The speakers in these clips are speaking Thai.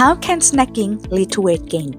How can snacking lead to weight gain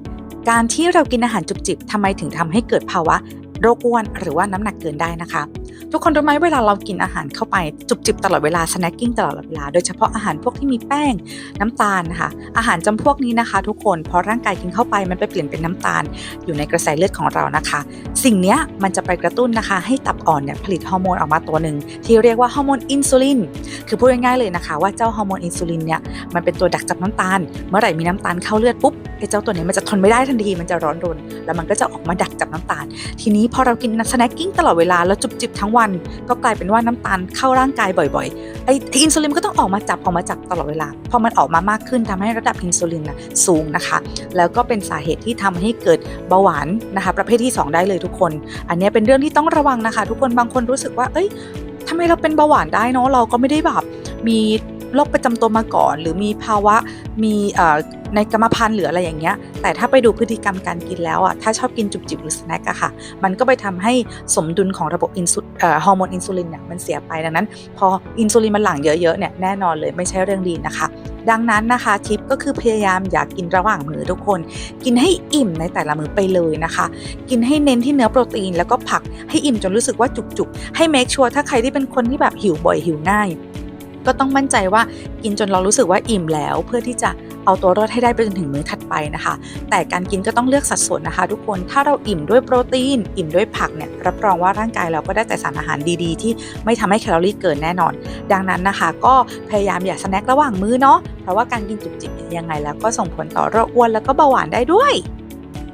การที่เรากินอาหารจุบจิบทำไมถึงทำให้เกิดภาวะโรคอ้วนหรือว่าน้ำหนักเกินได้นะคะ ทุกคนรู้ไหมเวลาเรากินอาหารเข้าไปจุบจิบตลอดเวลา snacking ตลอดเวลา โดยเฉพาะอาหารพวกที่มีแป้งน้ำตาลนะคะอาหารจำพวกนี้นะคะ ทุกคนพอร่างกายกินเข้าไปมันไปเปลี่ยนเป็นน้ำตาล อยู่ในกระแสเลือดของเรานะคะ สิ่งนี้มันจะไปกระตุ้นนะคะ ให้ตับอ่อนเนี่ยผลิตฮอร์โมนออกมาตัวหนึ่งที่เรียกว่าฮอร์โมนอินซูลินคือพูดง่ายๆเลยนะคะ ว่าเจ้าฮอร์โมนอินซูลินเนี่ยมันเป็นตัวดักจับน้ำตาล เมื่อไหร่มีน้ำตาลเข้าเลือดปุ๊บไอ้เจ้าตัวเนี้ยมันจะ ทนไม่ได้ทันทีมันจะร้อนรน แล้วมันก็จะออกมาดักจับน้ำตาล ทีนี้พอเรากินสแน็คกิ้งตลอดเวลาแล้วจุบจิบทั้งวัน ก็กลายเป็นว่าน้ำตาลเข้าร่างกายบ่อยๆไออินซูลินก็ต้องออกมาจับออกมาจับตลอดเวลาพอมันออกมามากขึ้นทำให้ระดับอินซูลินนะสูงนะคะ แล้วก็เป็นสาเหตุที่ทำให้เกิดเบาหวานนะคะประเภทที่ 2 ได้เลยทุกคน อันนี้เป็นเรื่องที่ต้องระวังนะคะ ทุกคนบางคนรู้สึกว่าเอ้ยทำไมเราเป็นเบาหวานได้เนาะเราก็ไม่ได้แบบมี โรคประจำตัวมาก่อน หรือมีภาวะมีในกรรมพันธุ์หรืออะไรอย่างเงี้ย แต่ถ้าไปดูพฤติกรรมการกินแล้วอะถ้าชอบกินจุบจิบหรือสแน็คอะค่ะ มันก็ไปทำให้สมดุลของระบบอินซูฮอร์โมนอินซูลินเนี่ยมันเสียไปดังนั้น พออินซูลินมันหลั่งเยอะๆเนี่ยแน่นอนเลยไม่ใช่เรื่องดีนะคะ ดังนั้นนะคะทิปก็คือพยายามอย่ากกินระหว่างมื้อทุกคน กินให้อิ่มในแต่ละมื้อไปเลยนะคะ กินให้เน้นที่เนื้อโปรตีนแล้วก็ผักให้อิ่มจนรู้สึกว่าจุกๆให้เมคชัวร์ถ้าใครที่เป็นคนที่แบบหิวบ่อยหิวง่าย ก็ต้องมั่นใจว่ากินจนเรารู้สึกว่าอิ่มแล้ว เพื่อที่จะเอาตัวรอดให้ได้ไปจนถึงมื้อถัดไปนะคะ แต่การกินก็ต้องเลือกสัดส่วนนะคะ ทุกคนถ้าเราอิ่มด้วยโปรตีน อิ่มด้วยผักเนี่ยรับรองว่าร่างกายเราก็ได้แต่สารอาหารดีๆ ที่ไม่ทำให้แคลอรี่เกินแน่นอน ดังนั้นนะคะ ก็พยายามอย่าสแน็คระหว่างมื้อเนาะเพราะว่าการกินจุบจิบเนี่ยยังไงแล้วก็ส่งผลต่อโรคอ้วนแล้วก็เบาหวานได้ด้วย